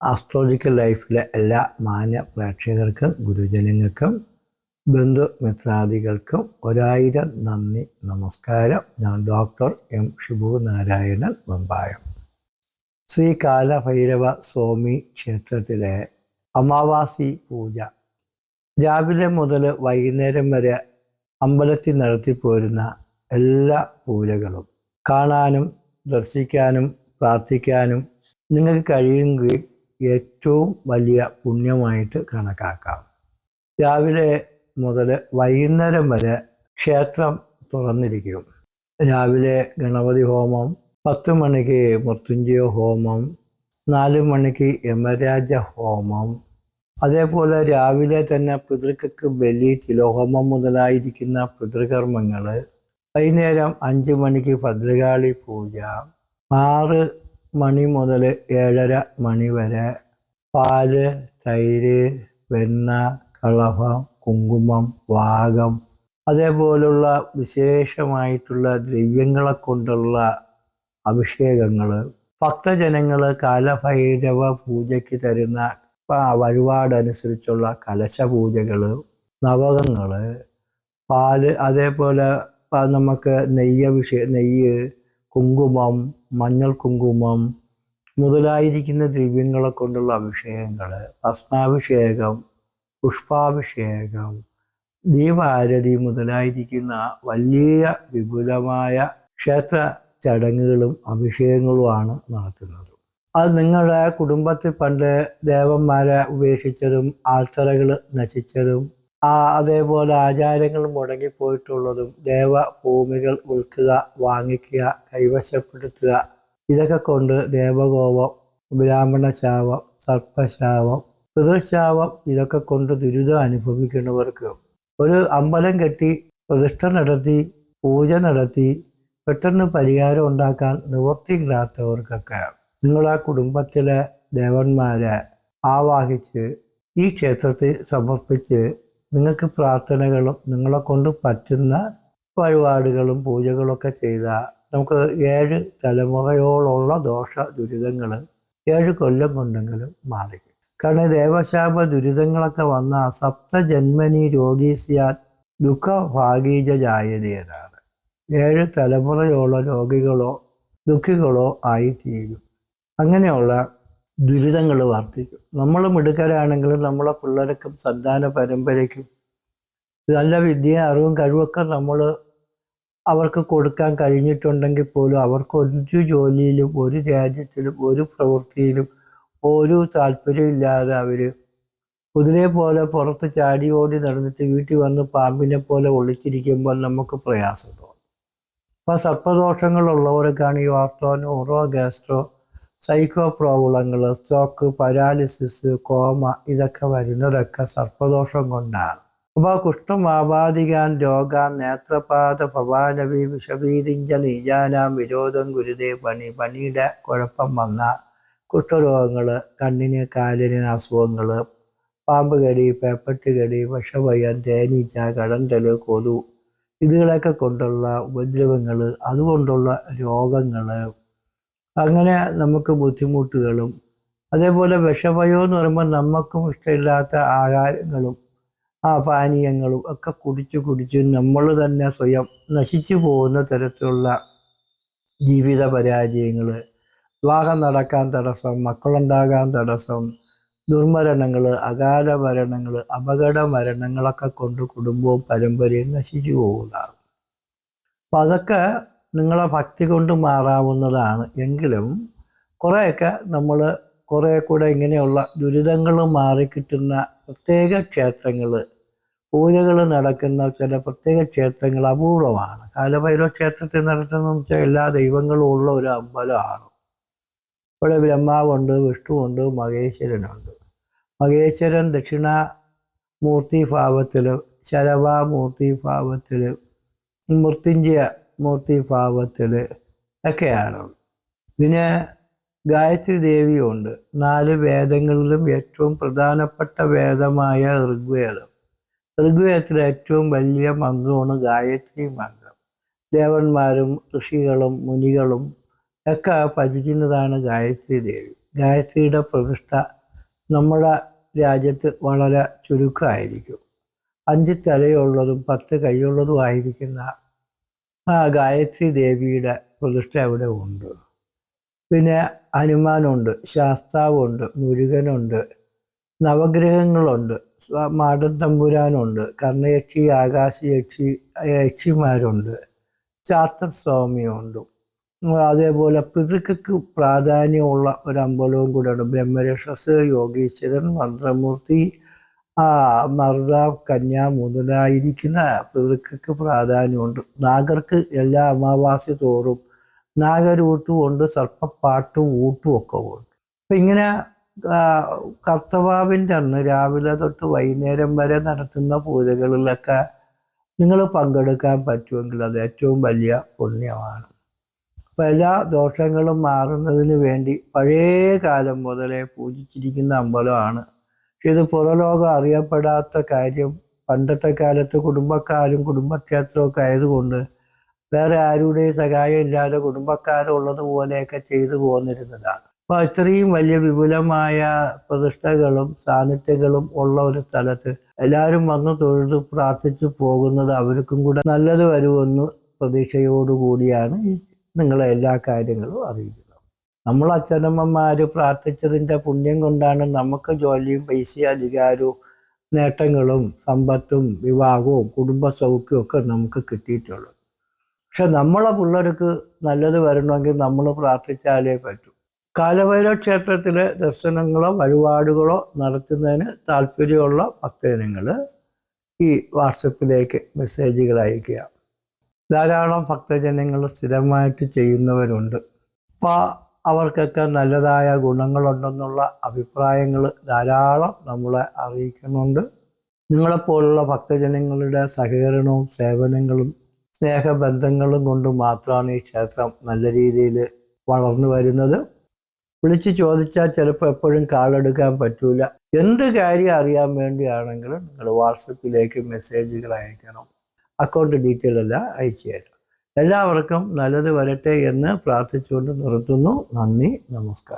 Astrological ലൈഫിലെ എല്ലാ മാന്യ പ്രേക്ഷകർക്കും ഗുരുജനങ്ങൾക്കും ബന്ധു മിത്രാദികൾക്കും ഒരായിരം നന്ദി നമസ്കാരം. ഞാൻ ഡോക്ടർ എം. ഷിബു നാരായണൻ വെമ്പായം ശ്രീ കാലഭൈരവ സ്വാമി ക്ഷേത്രത്തിലെ അമാവാസി പൂജ. രാവിലെ മുതൽ വൈകുന്നേരം വരെ അമ്പലത്തിൽ നടത്തിപ്പോരുന്ന എല്ലാ പൂജകളും കാണാനും ദർശിക്കാനും പ്രാർത്ഥിക്കാനും നിങ്ങൾക്ക് കഴിയുമെങ്കിൽ ഏറ്റവും വലിയ പുണ്യമായിട്ട് കണക്കാക്കാം. രാവിലെ മുതൽ വൈകുന്നേരം വരെ ക്ഷേത്രം തുറന്നിരിക്കും. രാവിലെ ഗണപതി ഹോമം പത്ത് മണിക്ക് മൃത്യുഞ്ജയ ഹോമം നാല് മണിക്ക് യമരാജ ഹോമം. അതേപോലെ രാവിലെ തന്നെ പിതൃക്കൾക്ക് ബലി തിലോഹോമം മുതലായിരിക്കുന്ന പിതൃകർമ്മങ്ങൾ വൈകുന്നേരം അഞ്ച് മണിക്ക് ഭദ്രകാളി പൂജ ആറ് മണി മുതൽ ഏഴര മണി വരെ പാൽ തൈര് വെണ്ണ കളഭം കുങ്കുമം വാഗം അതേപോലുള്ള വിശേഷമായിട്ടുള്ള ദ്രവ്യങ്ങളെ കൊണ്ടുള്ള അഭിഷേകങ്ങൾ. ഭക്തജനങ്ങൾ കാലഭൈരവ പൂജയ്ക്ക് തരുന്ന വഴിപാടനുസരിച്ചുള്ള കലശപൂജകൾ നവകങ്ങൾ പാൽ അതേപോലെ നമുക്ക് നെയ്യഭിഷേ നെയ്യ് കുങ്കുമം മഞ്ഞൾ കുങ്കുമം മുതലായിരിക്കുന്ന ദ്രവ്യങ്ങളെ കൊണ്ടുള്ള അഭിഷേകങ്ങൾ ഭസ്മാഭിഷേകം പുഷ്പാഭിഷേകം ദീപാരതി മുതലായിരിക്കുന്ന വലിയ വിപുലമായ ക്ഷേത്ര ചടങ്ങുകളും അഭിഷേകങ്ങളുമാണ് നടത്തുന്നത്. അത് നിങ്ങളുടെ കുടുംബത്തിൽ പണ്ട് ദേവന്മാരെ ഉപേക്ഷിച്ചതും ആൾത്തറകൾ നശിച്ചതും അതേപോലെ ആചാരങ്ങൾ മുടങ്ങിപ്പോയിട്ടുള്ളതും ദേവഭൂമികൾ വിൽക്കുക വാങ്ങിക്കുക കൈവശപ്പെടുത്തുക. ഇതൊക്കെ കൊണ്ട് ദേവകോപം ബ്രാഹ്മണ ശാപം സർപ്പശാപം പിതൃശാപം ഇതൊക്കെ കൊണ്ട് ദുരിതം അനുഭവിക്കുന്നവർക്ക് ഒരു അമ്പലം കെട്ടി പ്രതിഷ്ഠ നടത്തി പൂജ നടത്തി പെട്ടെന്ന് പരിഹാരം ഉണ്ടാക്കാൻ നിവർത്തി നിവൃത്തിയില്ലാത്തവർക്കൊക്കെ നിങ്ങളെ കുടുംബത്തിലെ ദേവന്മാരെ ആവാഹിച്ച് ഈ ക്ഷേത്രത്തിൽ സമർപ്പിച്ച് നിങ്ങൾക്ക് പ്രാർത്ഥനകളും നിങ്ങളെ കൊണ്ട് പറ്റുന്ന വഴിപാടുകളും പൂജകളൊക്കെ ചെയ്താൽ നമുക്ക് ഏഴ് തലമുറയോളമുള്ള ദോഷ ദുരിതങ്ങൾ ഏഴ് കൊല്ലം കൊണ്ടെങ്കിലും മാറി. കാരണം ദേവശാപ ദുരിതങ്ങളൊക്കെ വന്ന സപ്തജന്മനി രോഗീസിയാൽ ദുഃഖ ഭാഗീജ ജായതീയനാണ് ഏഴ് തലമുറയോളം രോഗികളോ ദുഃഖികളോ ആയിത്തീരും. അങ്ങനെയുള്ള ദുരിതങ്ങൾ വർദ്ധിക്കും. നമ്മൾ മിടുക്കരാണെങ്കിലും നമ്മളെ പിള്ളേർക്കും സന്താന പരമ്പരയ്ക്കും നല്ല വിദ്യ അറിവും കഴിവൊക്കെ നമ്മൾ അവർക്ക് കൊടുക്കാൻ കഴിഞ്ഞിട്ടുണ്ടെങ്കിൽ പോലും അവർക്ക് ഒരു ജോലിയിലും ഒരു രാജ്യത്തിലും ഒരു പ്രവൃത്തിയിലും ഒരു താല്പര്യമില്ലാതെ അവർ കുതിരയെ പോലെ പുറത്ത് ചാടി ഓടി നടന്നിട്ട് വീട്ടിൽ വന്ന് പാമ്പിനെ പോലെ ഒളിച്ചിരിക്കുമ്പോൾ നമുക്ക് പ്രയാസം തോന്നും. അപ്പോൾ സർപ്പദോഷങ്ങളുള്ളവർക്കാണ് ഈ ഓർത്തോനോ ന്യൂറോ ഗാസ്ട്രോ സൈക്കോ പ്രോബ്ലങ്ങൾ സ്ട്രോക്ക് പരാലിസിസ് കോമ ഇതൊക്കെ വരുന്നതൊക്കെ സർപ്പദോഷം കൊണ്ടാണ് അപ്പോൾ കുഷ്ഠം ആപാദികാൻ രോഗാൻ നേത്രപാത ഭവാനവി വിഷഭീതിഞ്ച നീജാനാം വിരോധം ഗുരുതേ പണി പണിയുടെ കുഴപ്പം വന്ന. കുഷ്ഠരോഗങ്ങൾ കണ്ണിന് കാലിന് അസുഖങ്ങൾ പാമ്പ് കടി പേപ്പറ്റ് കടി വിഷഭയം തേനീച്ച കടന്തൽ കൊതു ഇതുകളൊക്കെ കൊണ്ടുള്ള ഉപദ്രവങ്ങൾ അതുകൊണ്ടുള്ള രോഗങ്ങൾ അങ്ങനെ നമുക്ക് ബുദ്ധിമുട്ടുകളും അതേപോലെ വിഷമയോ എന്ന് പറയുമ്പോൾ നമുക്കും ഇഷ്ടമില്ലാത്ത ആഹാരങ്ങളും ആ പാനീയങ്ങളും ഒക്കെ കുടിച്ച് കുടിച്ച് നമ്മൾ തന്നെ സ്വയം നശിച്ചു പോകുന്ന തരത്തിലുള്ള ജീവിത പരാജയങ്ങൾ വിവാഹം നടക്കാൻ തടസ്സം മക്കളുണ്ടാകാൻ തടസ്സം ദുർമരണങ്ങൾ അകാല മരണങ്ങൾ അപകട മരണങ്ങളൊക്കെ കൊണ്ട് കുടുംബവും പരമ്പരയും നശിച്ചു പോകുന്നതാണ്. അപ്പം അതൊക്കെ നിങ്ങളെ ഭക്തി കൊണ്ട് മാറാവുന്നതാണ്. എങ്കിലും കുറേയൊക്കെ നമ്മൾ കുറേ കൂടെ ഇങ്ങനെയുള്ള ദുരിതങ്ങൾ മാറിക്കിട്ടുന്ന പ്രത്യേക ക്ഷേത്രങ്ങൾ പൂജകൾ നടക്കുന്ന ചില പ്രത്യേക ക്ഷേത്രങ്ങൾ അപൂർവമാണ്. കാലഭൈരവ ക്ഷേത്രത്തിൽ നടത്തുന്ന വെച്ചാൽ എല്ലാ ദൈവങ്ങളും ഉള്ള ഒരു അമ്പലമാണ്. ഇവിടെ ബ്രഹ്മാവുണ്ട് വിഷ്ണുവുണ്ട് മഹേശ്വരനുണ്ട്. മഹേശ്വരൻ ദക്ഷിണ മൂർത്തി ഭാവത്തിൽ ശരഭാമൂർത്തി ഭാവത്തിൽ മൃത്യുഞ്ജയ മൂർത്തി ഭാവത്തിൽ ഒക്കെയാണ്. പിന്നെ ഗായത്രി ദേവിയുണ്ട് നാല് വേദങ്ങളിലും ഏറ്റവും പ്രധാനപ്പെട്ട വേദമായ ഋഗ്വേദം. ഋഗ്വേദത്തിലെ ഏറ്റവും വലിയ മന്ത്രമാണ് ഗായത്രി മന്ത്രം. ദേവന്മാരും ഋഷികളും മുനികളും ഒക്കെ ഭജിക്കുന്നതാണ് ഗായത്രി ദേവി ഗായത്രിയുടെ പ്രതിഷ്ഠ നമ്മുടെ രാജ്യത്ത് വളരെ ചുരുക്കമായിരിക്കും. അഞ്ച് തലയുള്ളതും പത്ത് കൈയുള്ളതും ആയിരിക്കുന്ന ആ ഗായത്രി ദേവിയുടെ പ്രതിഷ്ഠ അവിടെ ഉണ്ട്. പിന്നെ ഹനുമാനുണ്ട് ശാസ്താവുണ്ട് മുരുകനുണ്ട് നവഗ്രഹങ്ങളുണ്ട് മാടൻ തമ്പുരാനുണ്ട് കർണയക്ഷി ആകാശയക്ഷി യക്ഷിമാരുണ്ട് ചാത്തർ സ്വാമിയുണ്ട് അതേപോലെ പിതൃക്കൾക്ക് പ്രാധാന്യമുള്ള ഒരു അമ്പലവും കൂടെയാണ് ബ്രഹ്മരക്ഷസ് യോഗീശ്വരൻ മന്ത്രമൂർത്തി ആ മർദാവ് കന്യ മുതലായിരിക്കുന്ന പിതൃക്കൾക്ക് പ്രാധാന്യമുണ്ട്. നാഗർക്ക് എല്ലാ അമാവാസി തോറും നാഗരൂട്ടും ഉണ്ട് സർപ്പപ്പാട്ടും ഊട്ടും ഒക്കെ ഉണ്ട്. അപ്പം ഇങ്ങനെ കർത്തവാവിന്റെ അന്ന് രാവിലെ തൊട്ട് വൈകുന്നേരം വരെ നടത്തുന്ന പൂജകളിലൊക്കെ നിങ്ങൾ പങ്കെടുക്കാൻ പറ്റുമെങ്കിൽ അത് ഏറ്റവും വലിയ പുണ്യമാണ്. എല്ലാ ദോഷങ്ങളും മാറുന്നതിന് വേണ്ടി പഴയ കാലം മുതലേ പൂജിച്ചിരിക്കുന്ന അമ്പലമാണ് ഇത് പുറലോകം അറിയപ്പെടാത്ത കാര്യം. പണ്ടത്തെ കാലത്ത് കുടുംബക്കാരും കുടുംബക്ഷേത്രവും ആയതുകൊണ്ട് വേറെ ആരുടെയും സഹായം ഇല്ലാതെ കുടുംബക്കാരുള്ളത് പോലെയൊക്കെ ചെയ്തു പോന്നിരുന്നതാണ്. അപ്പോൾ ഇത്രയും വലിയ വിപുലമായ പ്രതിഷ്ഠകളും സാന്നിധ്യങ്ങളും ഉള്ള ഒരു സ്ഥലത്ത് എല്ലാവരും വന്ന് തൊഴുത് പ്രാർത്ഥിച്ചു പോകുന്നത് അവർക്കും കൂടെ നല്ലത് വരുമെന്ന് പ്രതീക്ഷയോടുകൂടിയാണ് ഈ നിങ്ങളെ എല്ലാ കാര്യങ്ങളും അറിയിക്കുന്നത്. നമ്മൾ അച്ഛനമ്മമാർ പ്രാർത്ഥിച്ചതിന്റെ പുണ്യം കൊണ്ടാണ് നമുക്ക് ജോലിയും പൈസയും അധികാരവും നേട്ടങ്ങളും സമ്പത്തും വിവാഹവും കുടുംബ സൗഖ്യവും ഒക്കെ നമുക്ക് കിട്ടിയിട്ടുള്ളൂ. പക്ഷെ നമ്മളെ പിള്ളേർക്ക് നല്ലത് വരണമെങ്കിൽ നമ്മൾ പ്രാർത്ഥിച്ചാലേ പറ്റൂ. കാലഭൈരവ ക്ഷേത്രത്തിലെ ദർശനങ്ങളോ വഴിപാടുകളോ നടത്തുന്നതിന് താല്പര്യമുള്ള ഭക്തജനങ്ങൾ ഈ വാട്സപ്പിലേക്ക് മെസ്സേജുകൾ അയക്കുക ധാരാളം ഭക്തജനങ്ങൾ സ്ഥിരമായിട്ട് ചെയ്യുന്നവരുണ്ട്. അപ്പോൾ അവർക്കൊക്കെ നല്ലതായ ഗുണങ്ങളുണ്ടെന്നുള്ള അഭിപ്രായങ്ങൾ ധാരാളം നമ്മളെ അറിയിക്കുന്നുണ്ട്. നിങ്ങളെപ്പോലുള്ള ഭക്തജനങ്ങളുടെ സഹകരണവും സേവനങ്ങളും സ്നേഹബന്ധങ്ങളും കൊണ്ട് മാത്രമാണ് ഈ ക്ഷേത്രം നല്ല രീതിയിൽ വളർന്നു വരുന്നത്. വിളിച്ച് ചോദിച്ചാൽ ചിലപ്പോൾ എപ്പോഴും കാളെടുക്കാൻ പറ്റൂല. എന്ത് കാര്യം അറിയാൻ വേണ്ടിയാണെങ്കിലും നിങ്ങൾ വാട്സപ്പിലേക്ക് മെസ്സേജുകൾ അയക്കണം. അക്കൗണ്ട് ഡീറ്റെയിൽ എല്ലാം അയച്ചു തരാം എല്ലാവർക്കും നല്ലത് വരട്ടെ എന്ന് പ്രാർത്ഥിച്ചുകൊണ്ട് നിർത്തുന്നു. നന്ദി നമസ്കാരം.